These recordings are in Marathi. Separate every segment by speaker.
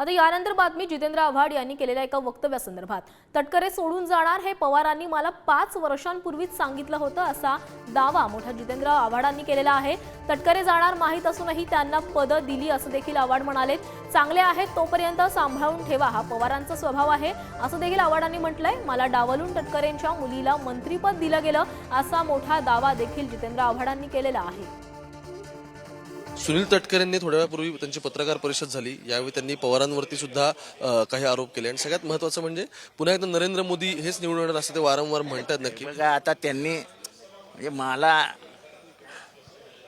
Speaker 1: आता यानंतर बातमी जितेंद्र आव्हाड यांनी केलेल्या एका वक्तव्यासंदर्भात. तटकरे सोडून जाणार हे पवारांनी मला पाच वर्षांपूर्वीच सांगितलं होतं असा दावा मोठ्या जितेंद्र आव्हाडांनी केलेला आहे. तटकरे जाणार माहीत असूनही त्यांना पदं दिली असं देखील आव्हाड म्हणाले. चांगले आहेत तोपर्यंत सांभाळून ठेवा हा पवारांचा स्वभाव आहे. असं देखील आव्हाडांनी म्हटलंय. मला डावलून तटकरेंच्या मुलीला मंत्रीपद दिलं गेलं असा मोठा दावा देखील जितेंद्र आव्हाडांनी केलेला आहे.
Speaker 2: सुनील तटकरेंनी थोड्या वेळापूर्वी त्यांची पत्रकार परिषद झाली. यावेळी त्यांनी पवारांवरती सुद्धा काही आरोप केले. आणि सगळ्यात महत्वाचं म्हणजे पुन्हा एकदा नरेंद्र मोदी हेच निवडून येणार असं ते वारंवार म्हणतात नक्की.
Speaker 3: आता त्यांनी म्हणजे मला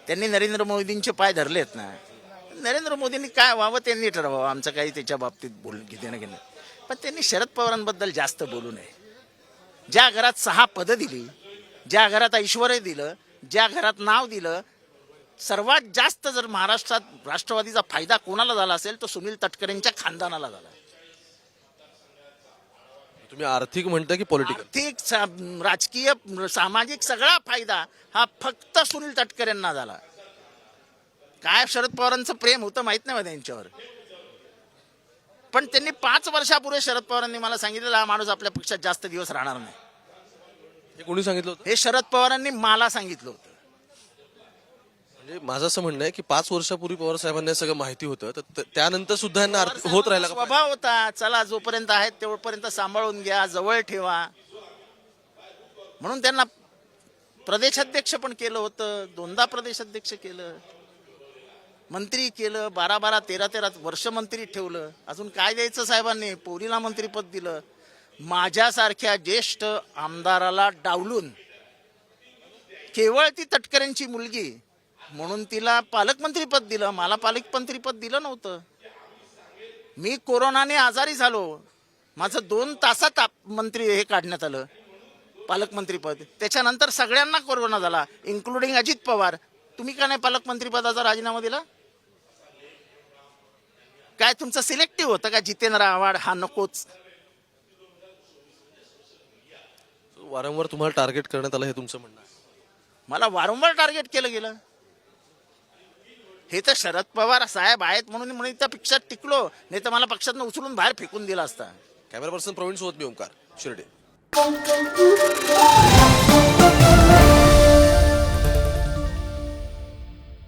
Speaker 3: त्यांनी नरेंद्र मोदींचे पाय धरलेत ना. नरेंद्र मोदींनी काय व्हावं त्यांनी ठरवावं. आमचं काही त्याच्या बाबतीत बोल घेणं घेणं. पण त्यांनी शरद पवारांबद्दल जास्त बोलू नये. ज्या घरात सहा पदं दिली ज्या घरात ऐश्वर दिलं ज्या घरात नाव दिलं सर्वात जास्त जर महाराष्ट्रात राष्ट्रवादीचा फायदा कोणाला झाला असेल तो सुनील तटकरेंच्या खानदानाला झाला.
Speaker 2: तुम्ही आर्थिक म्हणता की पॉलिटिकल
Speaker 3: आर्थिक सा- राजकीय सामाजिक सगळा फायदा हा फक्त सुनील तटकरेंना झाला. काय शरद पवारांचं प्रेम होतं माहीत नाही मला त्यांच्यावर पण त्यांनी पाच वर्षापूर्वी शरद पवारांनी मला सांगितलेलं हा माणूस आपल्या पक्षात जास्त दिवस राहणार नाही.
Speaker 2: हे कोणी सांगितलं होतं?
Speaker 3: हे शरद पवारांनी मला सांगितलं होतं.
Speaker 2: म्हणजे माझं असं म्हणणं आहे की पाच वर्षापूर्वी पवार साहेबांना सगळं माहिती होतं तर त- त्यानंतर सुद्धा यांना होत राहिला का?
Speaker 3: स्वभाव होता. चला जोपर्यंत आहेत तेवढपर्यंत सांभाळून घ्या जवळ ठेवा. म्हणून त्यांना प्रदेशाध्यक्ष पण केलं होतं दोनदा प्रदेशाध्यक्ष केलं. मंत्री केलं बारा बारा तेरा तेरा वर्ष मंत्री ठेवलं. अजून काय द्यायचं साहेबांनी? पोरीला मंत्रीपद दिलं. माझ्यासारख्या ज्येष्ठ आमदाराला डावलून केवळ ती तटकऱ्यांची मुलगी म्हणून तिला पालकमंत्रीपद दिलं. मला पालकमंत्रीपद दिलं नव्हतं. मी कोरोनाने आजारी झालो. माझं दोन तासात मंत्री हे काढण्यात आलं. पालकमंत्रीपद. त्याच्यानंतर सगळ्यांना कोरोना झाला इन्क्लुडिंग अजित पवार. तुम्ही का नाही पालकमंत्रीपदाचा राजीनामा दिला? काय तुमचं सिलेक्टिव्ह होतं का? जितेंद्र आव्हाड हा नकोच.
Speaker 2: वारंवार तुम्हाला टार्गेट करण्यात आलं हे तुमचं म्हणणं
Speaker 3: मला वारंवार टार्गेट केलं गेलं. हे तर शरद पवार साहेब आहेत म्हणून म्हणून त्या पक्षात टिकलो. नाही तर मला पक्षातनं उचलून बाहेर फेकून दिला असता.
Speaker 2: कॅमेरा पर्सन प्रवीण सोबत मी ओंकार शिर्डे.